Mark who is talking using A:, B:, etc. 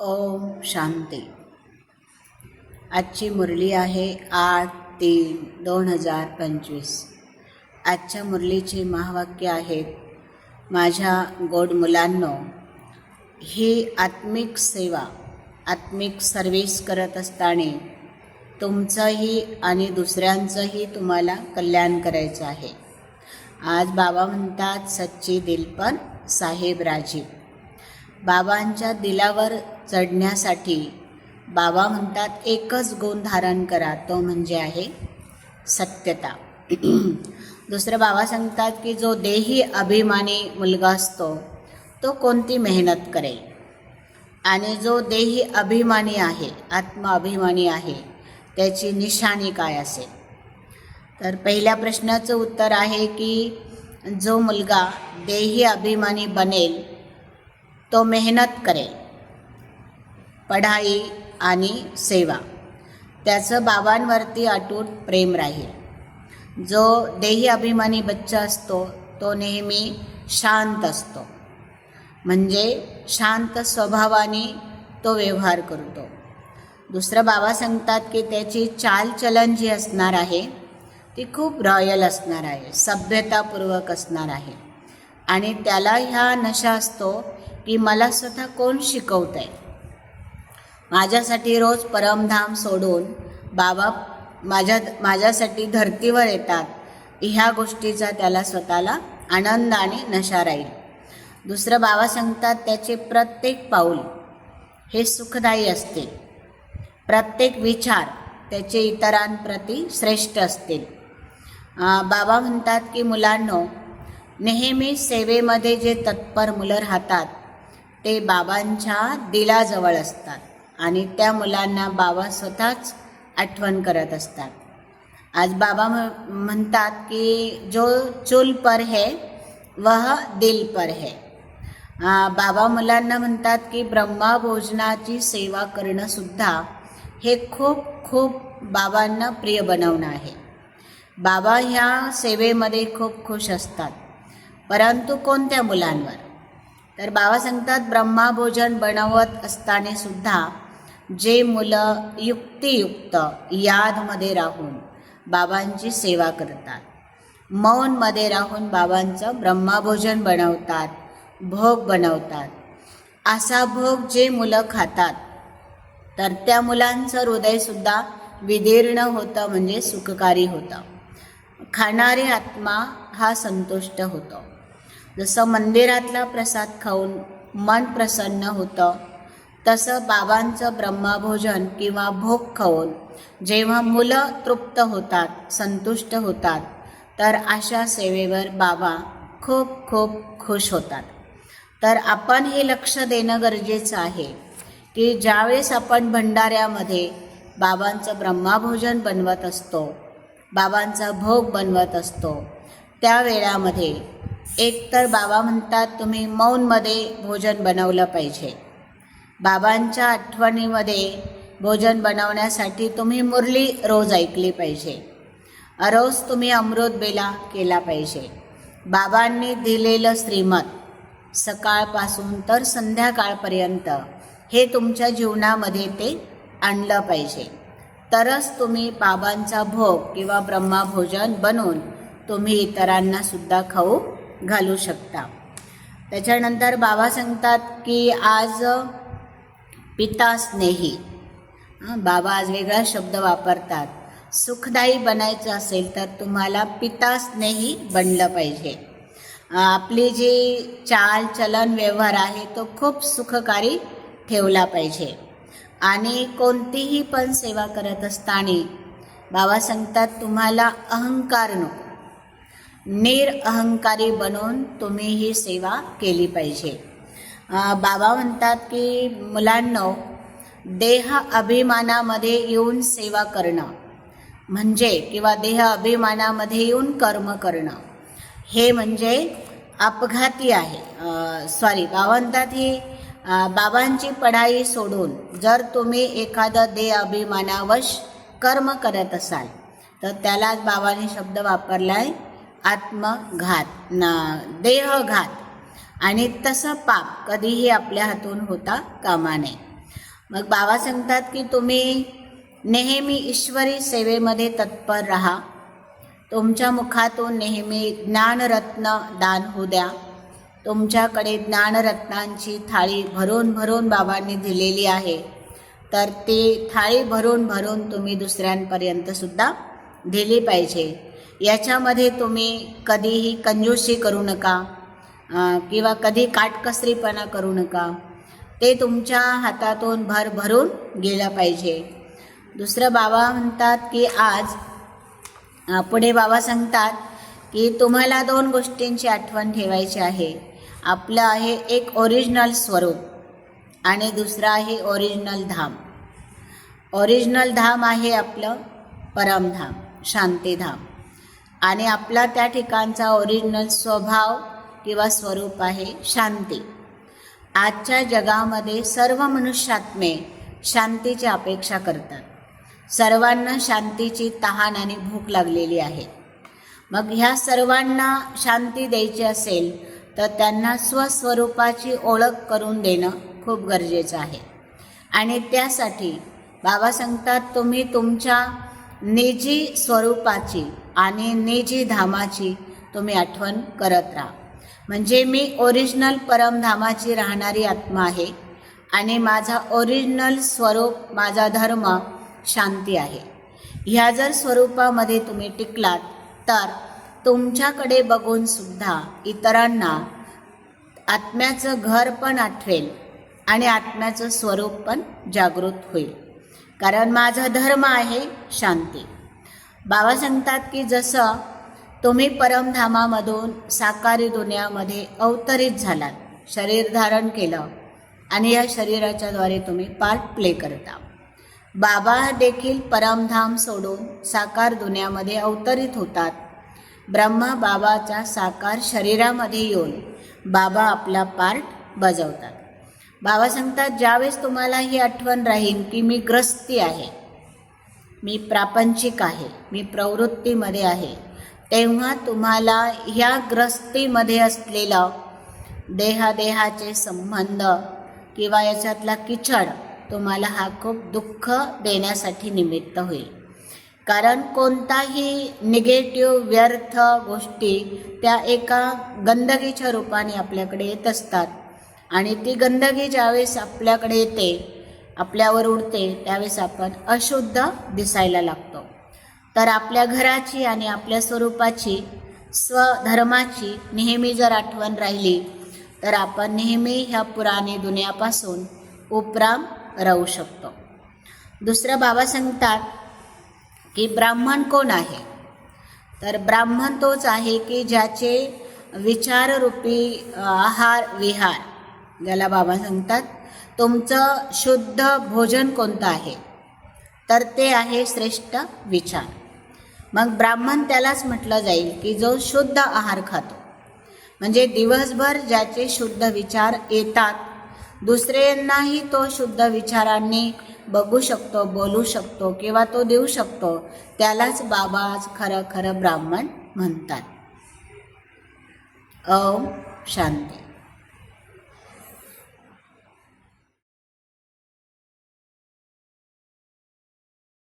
A: ओम शांती. आजची मुरली आहे आठ तीन दोन हजार पंचवीस. आजच्या मुरलीचे महावाक्य आहेत माझ्या गोड मुलांनो ही आत्मिक सेवा आत्मिक सर्व्हिस करत असताना तुमचंही आणि दुसऱ्यांचंही तुम्हाला कल्याण करायचं आहे. आज बाबा म्हणतात सच्ची दिलपण साहेब राजीव. बाबांच्या दिलावर चढण्यासाठी. बाबा म्हणतात एकच गुण धारण करा तो म्हणजे आहे सत्यता. दुसरं बाबा सांगतात की जो देही अभिमानी मुलगा असतो तो कोणती मेहनत करेल? आणि जो देही अभिमानी आहे आत्माभिमानी आहे त्याची निशाणी काय असेल? तर पहिल्या प्रश्नाचं उत्तर आहे की जो मुलगा देही अभिमानी बनेल तो मेहनत करेल. पढाई आणि सेवा. त्याचं बाबांवरती अटूट प्रेम राहील. जो देही अभिमानी बच्चा असतो तो नेहमी शांत असतो. म्हणजे शांत स्वभावाने तो व्यवहार करतो. दुसरं बाबा सांगतात की त्याची चालचलन जी असणार आहे ती खूप रॉयल असणार आहे सभ्यतापूर्वक असणार आहे. आणि त्याला ह्या नशा असतो की मला स्वतः कोण शिकवत आहे माझ्यासाठी रोज परमधाम सोडून बाबा माझ्या माझ्यासाठी धर्तीवर येतात. ह्या गोष्टीचा त्याला स्वतःला आनंद आणि नशा राहील. दुसरं बाबा सांगतात त्याचे प्रत्येक पाऊल हे सुखदायी असते. प्रत्येक विचार त्याचे इतरांप्रती श्रेष्ठ असतील. बाबा म्हणतात की मुलांनो नेहमी सेवेमध्ये जे तत्पर मुलं राहतात ते बाबांच्या दिलाजवळ असतात. आणि त्या मुलांना बाबा स्वतःच आठवण करत असतात. आज बाबा म्हणतात की जो चूल पर है वह दिल पर है. बाबा मुलांना म्हणतात की ब्रह्मा भोजनाची सेवा करणंसुद्धा हे खूप खूप बाबांना प्रिय बनवणं आहे. बाबा ह्या सेवेमध्ये खूप खुश असतात परंतु कोणत्या मुलांवर? तर बाबा सांगतात ब्रह्माभोजन बनवत असताना सुद्धा जे मुलं युक्तियुक्त यादमध्ये राहून बाबांची सेवा करतात. मौनमध्ये राहून बाबांचं ब्रह्माभोजन बनवतात भोग बनवतात. असा भोग जे मुलं खातात तर त्या मुलांचं हृदयसुद्धा विदीर्ण होतं म्हणजे सुखकारी होतं. खाणारी आत्मा हा संतुष्ट होतो. जसं मंदिरातला प्रसाद खाऊन मन प्रसन्न होतं तसं बाबांचं ब्रह्मभोजन किंवा भोग खाऊन जेव्हा मुलं तृप्त होतात संतुष्ट होतात तर अशा सेवेवर बाबा खूप खूप खुश होतात. तर आपण हे लक्ष देणं गरजेचं आहे की ज्यावेळेस आपण भंडाऱ्यामध्ये बाबांचं ब्रह्माभोजन बनवत असतो बाबांचा भोग बनवत असतो त्या वेळामध्ये एकतर बाबा म्हणतात तुम्ही मौनमध्ये भोजन बनवलं पाहिजे. बाबांच्या आठवणीमध्ये भोजन बनवण्यासाठी तुम्ही मुरली रोज ऐकली पाहिजे. रोज तुम्ही अमृत बेला केला पाहिजे. बाबांनी दिलेलं श्रीमत सकाळपासून तर संध्याकाळपर्यंत हे तुमच्या जीवनामध्ये ते आणलं पाहिजे. तरच तुम्ही बाबांचा भोग किंवा ब्रह्माभोजन बनवून तुम्ही इतरांना सुद्धा खाऊ घालू शकता. त्याच्यानंतर बाबा सांगतात की आज पिता स्नेही. बाबा आज वेगळा शब्द वापरतात. सुखदायी बनायचं असेल तर तुम्हाला पिता स्नेही बनलं पाहिजे. आपली जी चाल चलन व्यवहार आहे तो खूप सुखकारी ठेवला पाहिजे. आणि कोणतीही पण सेवा करत असताना बाबा सांगतात तुम्हाला अहंकार नको. निरअहंकारी बनून तुम्ही ही सेवा केली पाहिजे. बाबा म्हणतात की मुलांनो देह अभिमानामध्ये येऊन सेवा करणं. म्हणजे किंवा देह अभिमानामध्ये येऊन कर्म करणं. हे म्हणजे अपघाती आहे. सॉरी बाबा म्हणतात ही बाबांची पढाई सोडून जर तुम्ही एखादं देह अभिमानावश कर्म करत असाल तर त्यालाच बाबांनी शब्द वापरला आहे आत्मघात. ना देहघात. आणि तसं पाप कधीही आपल्या हातून होता कामा नये. मग बाबा सांगतात की तुम्ही नेहमी ईश्वरी सेवेमध्ये तत्पर राहा. तुमच्या मुखातून नेहमी ज्ञानरत्न दान होऊ द्या. तुमच्याकडे ज्ञानरत्नांची थाळी भरून भरून बाबांनी दिलेली आहे. तर ती थाळी भरून भरून तुम्ही दुसऱ्यांपर्यंत सुद्धा दिली पाहिजे. याच्यामध्ये तुम्ही कधीही कंजूशी करू नका. किंवा कधी काटकसरीपणा करू नका. ते तुमच्या हातातून भर भरून गेलं पाहिजे. दुसरं बाबा म्हणतात की आज पुढे बाबा सांगतात की तुम्हाला दोन गोष्टींची आठवण ठेवायची आहे. आपलं आहे एक ओरिजिनल स्वरूप आणि दुसरं आहे ओरिजिनल धाम. ओरिजिनल धाम आहे आपलं परमधाम शांतीधाम. आणि आपला त्या ठिकाणचा ओरिजिनल स्वभाव किंवा स्वरूप आहे शांती. आजच्या जगामध्ये सर्व मनुष्यात्मे शांतीची अपेक्षा करतात. सर्वांना शांतीची तहान आणि भूक लागलेली आहे. मग ह्या सर्वांना शांती द्यायची असेल तर त्यांना स्वस्वरूपाची ओळख करून देणं खूप गरजेचं आहे. आणि त्यासाठी बाबा सांगतात तुम्ही तुमच्या निजी स्वरूपाची आणि निजी धामाची तुम्ही आठवण करत राहा. म्हणजे मी ओरिजिनल परमधामाची राहणारी आत्मा आहे आणि माझा ओरिजिनल स्वरूप माझा धर्म शांती आहे. ह्या जर स्वरूपामध्ये तुम्ही टिकलात तर तुमच्याकडे बघून सुद्धा इतरांना आत्म्याचं घर पण आठवेल आणि आत्म्याचं स्वरूप पण जागृत होईल. कारण माझा धर्म आहे शांती. बाबा सांगतात की जसं तुम्ही परमधामामधून साकारी दुनियामध्ये अवतरित झालात शरीर धारण केलं आणि या शरीराच्याद्वारे तुम्ही पार्ट प्ले करता. बाबा देखील परमधाम सोडून साकार दुनियामध्ये अवतरित होतात. ब्रह्मा बाबाच्या साकार शरीरामध्ये येऊन बाबा आपला पार्ट बजावतात. बाबा सांगतात ज्यावेळेस तुम्हाला ही आठवण राहील की मी ग्रस्ती आहे मी प्रापंचिक आहे मी प्रवृत्तीमध्ये आहे तेव्हा तुम्हाला ह्या ग्रस्तीमध्ये असलेलं देहादेहाचे संबंध किंवा याच्यातला किचड तुम्हाला हा खूप दुःख देण्यासाठी निमित्त होईल. कारण कोणताही निगेटिव्ह व्यर्थ गोष्टी त्या एका गंदगीच्या रूपाने आपल्याकडे येत असतात. आणि ती गंदगी ज्यावेळेस आपल्याकडे येते आपल्यावर उडते त्यावेळेस आपण अशुद्ध दिसायला लागतो. तर आपल्या घराची आणि आपल्या स्वरूपाची स्वधर्माची नेहमी जर आठवण राहिली तर आपण नेहमी ह्या पुराने दुनियापासून उपराम राहू शकतो. दुसरं बाबा सांगतात की ब्राह्मण कोण आहे? तर ब्राह्मण तोच आहे की ज्याचे विचाररूपी आहार विहार ज्याला बाबा सांगतात तुमचं शुद्ध भोजन कोणतं आहे? तर ते आहे श्रेष्ठ विचार. मग ब्राह्मण त्यालाच म्हटलं जाईल की जो शुद्ध आहार खातो. म्हणजे दिवसभर ज्याचे शुद्ध विचार येतात दुसऱ्यांनाही तो शुद्ध विचारांनी बघू शकतो बोलू शकतो किंवा तो देऊ शकतो त्यालाच बाबा आज खरं खरं ब्राह्मण म्हणतात. ओम शांती.